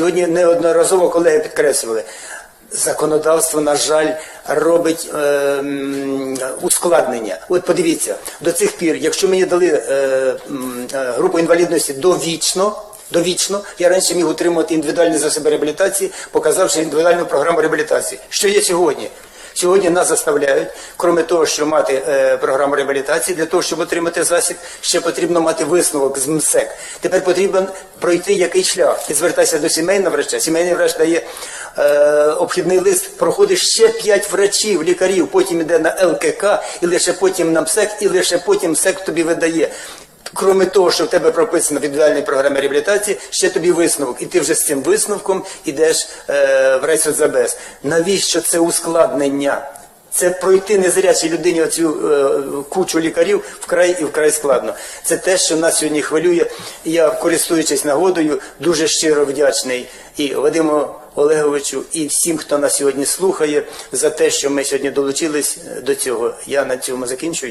Сьогодні неодноразово колеги підкреслювали. Законодавство, на жаль, робить е, ускладнення. От подивіться, до цих пір, якщо мені дали е, е, групу інвалідності довічно, довічно, я раніше міг отримувати індивідуальні засоби реабілітації, показавши індивідуальну програму реабілітації. Що є сьогодні? Сьогодні нас заставляють, крім того, що мати е, програму реабілітації, для того, щоб отримати засіб, ще потрібно мати висновок з МСЕК. Тепер потрібно пройти який шлях. Ти звертайся до сімейного врача. Сімейний врач дає е, обхідний лист, проходиш ще 5 врачів, лікарів, потім йде на ЛКК, і лише потім на МСЕК, і лише потім МСЕК тобі видає. Кроме того, що в тебе прописано в індивідуальній програмі реабілітації, ще тобі висновок, і ти вже з цим висновком ідеш е, в райсоцзабез. Навіщо це ускладнення? Це пройти незрячій людині оцю е, кучу лікарів вкрай і вкрай складно. Це те, що нас сьогодні хвилює. Я, користуючись нагодою, дуже щиро вдячний і Вадиму Олеговичу, і всім, хто нас сьогодні слухає, за те, що ми сьогодні долучились до цього. Я на цьому закінчую.